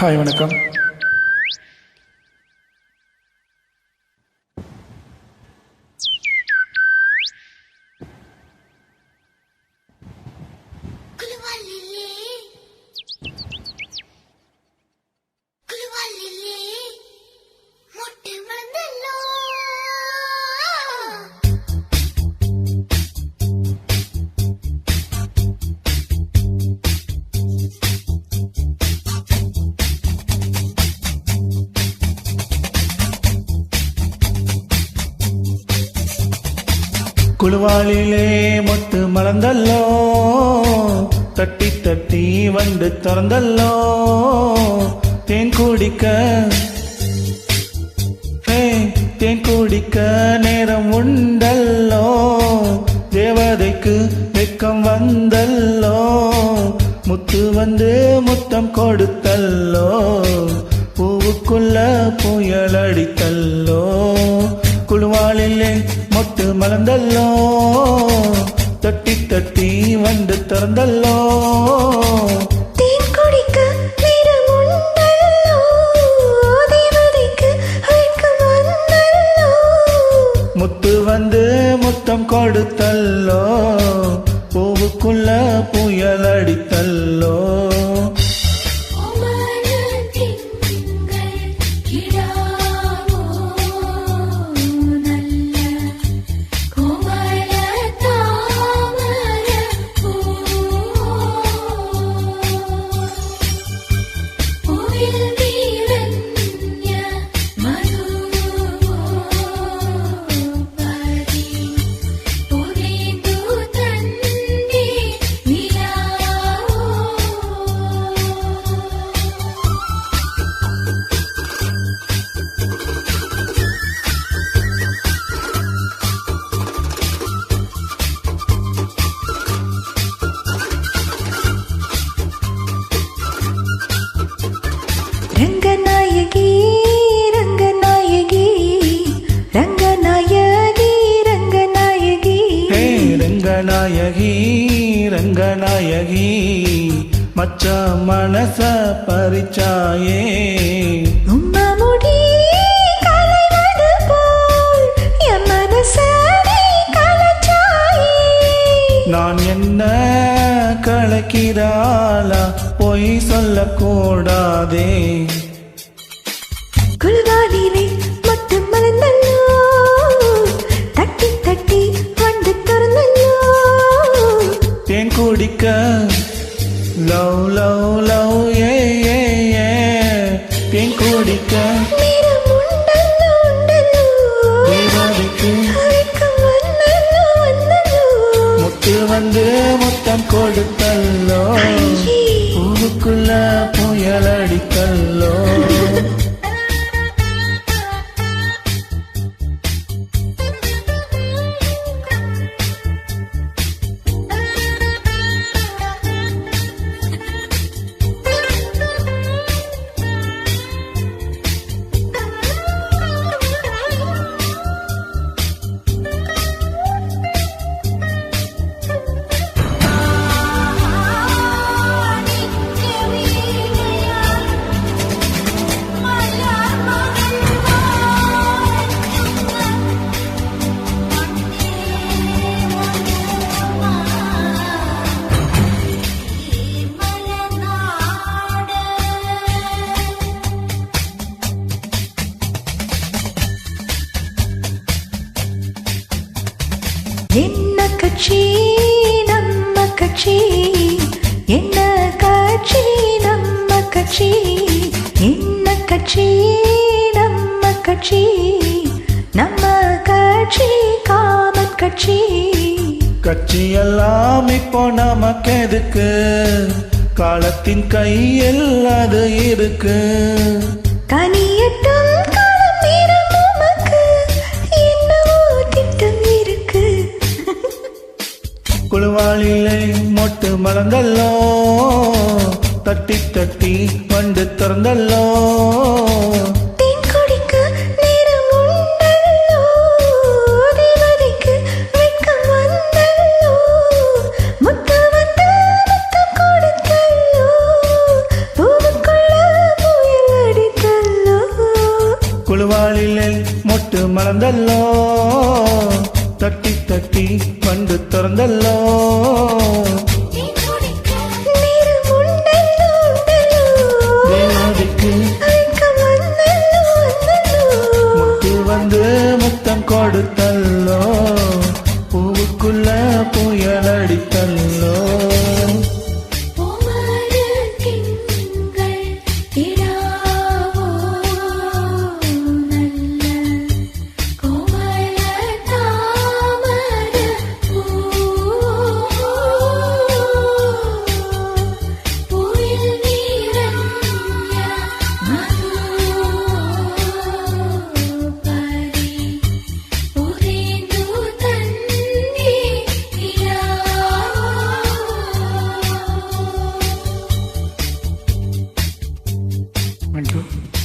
Hi வணக்கம் குழுவாளிலே மொட்டு மலர்ந்தல்லோ? தட்டி தட்டி வந்து திறந்தல்லோ? தேன் குடிக்க தேன் குடிக்க நேரம் உண்டல்லோ? தேவதைக்கு வெக்கம் வந்தல்லோ? முத்து வந்து முத்தம் கொடுத்தல்லோ? பூவுக்குள்ள புயல் அடித்தல்லோ? குழுவாளிலே மலர்ந்தல்லோ தட்டி தட்டி வந்து திறந்தல்லோ. முத்து வந்து முத்தம் கொடுத்தல்லோ பூவுக்குள்ள புயல் அடித்தல்லோ. ரங்கநாயகி ரங்கநாயகி. ரங்கநாயகி ரங்கநாயகி. ஹே ரங்கநாயகி ரங்கநாயகி. மச்ச மனச பறிச்சாயே. உம்மா முடி கலைவது போல் என் மனசடி கலச்சாயே. நான் என்ன கலக்கிறாளா பொய் சொல்லக்கூடாதே. குல்வானிலே மட்டும் மலர்ந்தல்லோ. தட்டி தட்டி வந்து திறந்தல்லோ. தேன் குடிக்க லவ் லவ் லவ் ஏ ஏ ஏ. தேன் குடிக்க என்ன கட்சி நம்ம கட்சி? என்ன கட்சி நம்ம கட்சி? என்ன கட்சி நம்ம கட்சி? நம்ம கட்சி காமன் கட்சி. கட்சியெல்லாம் இப்போ நமக்கு எதுக்கு? காலத்தின் கையில் அது இருக்கு. கனியட்டும் குழுவால் இல்லை மொட்டு மலர்ந்தல்லோ? தட்டி தட்டி வண்டு திறந்தல்லோ? குழுவாளில் மொட்டு மலர்ந்தல்லோ? தட்டி தட்டி வண்டு திறந்தல்லோ. Thank you.